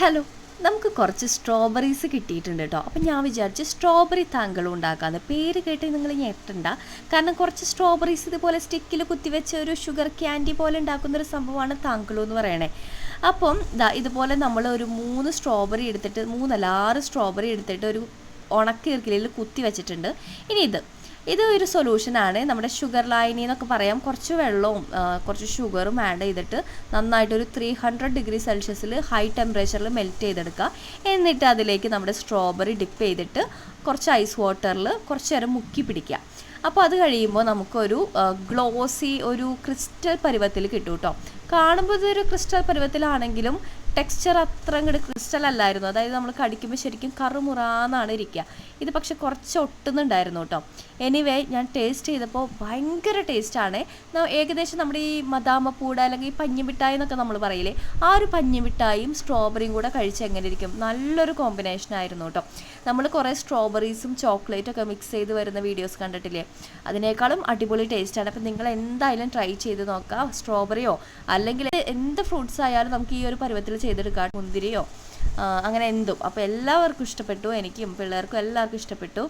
Hello നമുക്ക് കുറച്ച് strawberries കിട്ടിയിട്ടുണ്ട് കേട്ടോ അപ്പം ഞാൻ വിചാരിച്ചു സ്ട്രോബെറി താങ്കളും ഉണ്ടാക്കാന്ന്. പേര് കേട്ട് നിങ്ങൾ ഞെട്ടണ്ട. കാരണം കുറച്ച് സ്ട്രോബെറീസ് ഇതുപോലെ സ്റ്റിക്കിൽ കുത്തിവെച്ച ഒരു ഷുഗർ ക്യാൻഡി പോലെ ഉണ്ടാക്കുന്ന ഒരു സംഭവമാണ് താങ്കളും എന്ന് പറയണേ. അപ്പം ഇതുപോലെ നമ്മൾ ഒരു മൂന്ന് സ്ട്രോബെറി എടുത്തിട്ട് മൂന്നല്ല ആറ് സ്ട്രോബെറി എടുത്തിട്ട് ഒരു ഉണക്കീർക്കിലിൽ കുത്തി വെച്ചിട്ടുണ്ട്. ഇനി ഇത്. ഇത് ഒരു സൊല്യൂഷനാണ് നമ്മുടെ ഷുഗർ ലൈനി എന്നൊക്കെ പറയാം. കുറച്ച് വെള്ളവും കുറച്ച് ഷുഗറും ആഡ് ചെയ്തിട്ട് നന്നായിട്ടൊരു ത്രീ ഹൺഡ്രഡ് ഡിഗ്രി സെൽഷ്യസിൽ ഹൈ ടെമ്പറേച്ചറിൽ മെൽറ്റ് ചെയ്തെടുക്കുക. എന്നിട്ട് അതിലേക്ക് നമ്മുടെ സ്ട്രോബെറി ഡിപ്പ് ചെയ്തിട്ട് കുറച്ച് ഐസ് വാട്ടറിൽ കുറച്ച് നേരം മുക്കി പിടിക്കുക. അപ്പോൾ അത് കഴിയുമ്പോൾ നമുക്കൊരു ഗ്ലോസി ഒരു ക്രിസ്റ്റൽ പരുവത്തിൽ കിട്ടും കേട്ടോ കാണുമ്പോൾ ഇതൊരു ക്രിസ്റ്റൽ പരുവത്തിലാണെങ്കിലും ടെക്സ്ചർ അത്ര അങ്ങോട്ട് ക്രിസ്റ്റൽ അല്ലായിരുന്നു. അതായത് നമ്മൾ കടിക്കുമ്പോൾ ശരിക്കും കറുമുറാന്നാണ് ഇരിക്കുക ഇത് പക്ഷെ കുറച്ച് ഒട്ടുന്നുണ്ടായിരുന്നു കേട്ടോ എനിവേ ഞാൻ ടേസ്റ്റ് ചെയ്തപ്പോൾ ഭയങ്കര ടേസ്റ്റാണ് ഏകദേശം നമ്മുടെ ഈ മദാമ മദാമപ്പൂട അല്ലെങ്കിൽ ഈ പഞ്ഞിമിഠായി എന്നൊക്കെ നമ്മൾ പറയില്ലേ ആ ഒരു പഞ്ഞിമിഠായും സ്ട്രോബെറിയും കൂടെ കഴിച്ച് എങ്ങനെ ഇരിക്കും? നല്ലൊരു കോമ്പിനേഷൻ ആയിരുന്നു കേട്ടോ നമ്മൾ കുറേ സ്ട്രോബെറീസും ചോക്ലേറ്റും ഒക്കെ മിക്സ് ചെയ്ത് വരുന്ന വീഡിയോസ് കണ്ടിട്ടില്ലേ? അതിനേക്കാളും അടിപൊളി ടേസ്റ്റാണ് അപ്പം നിങ്ങൾ എന്തായാലും ട്രൈ ചെയ്ത് നോക്കുക സ്ട്രോബെറിയോ അല്ലെങ്കിൽ എന്ത് ഫ്രൂട്ട്സ് ആയാലും നമുക്ക് ഈ ഒരു പരുവത്തിൽ ചെയ്തെടുക്കാം മുന്തിരിയോ അങ്ങനെ എന്തും. അപ്പോൾ എല്ലാവർക്കും ഇഷ്ടപ്പെട്ടു എനിക്കും പിള്ളേർക്കും എല്ലാവർക്കും ഇഷ്ടപ്പെട്ടു.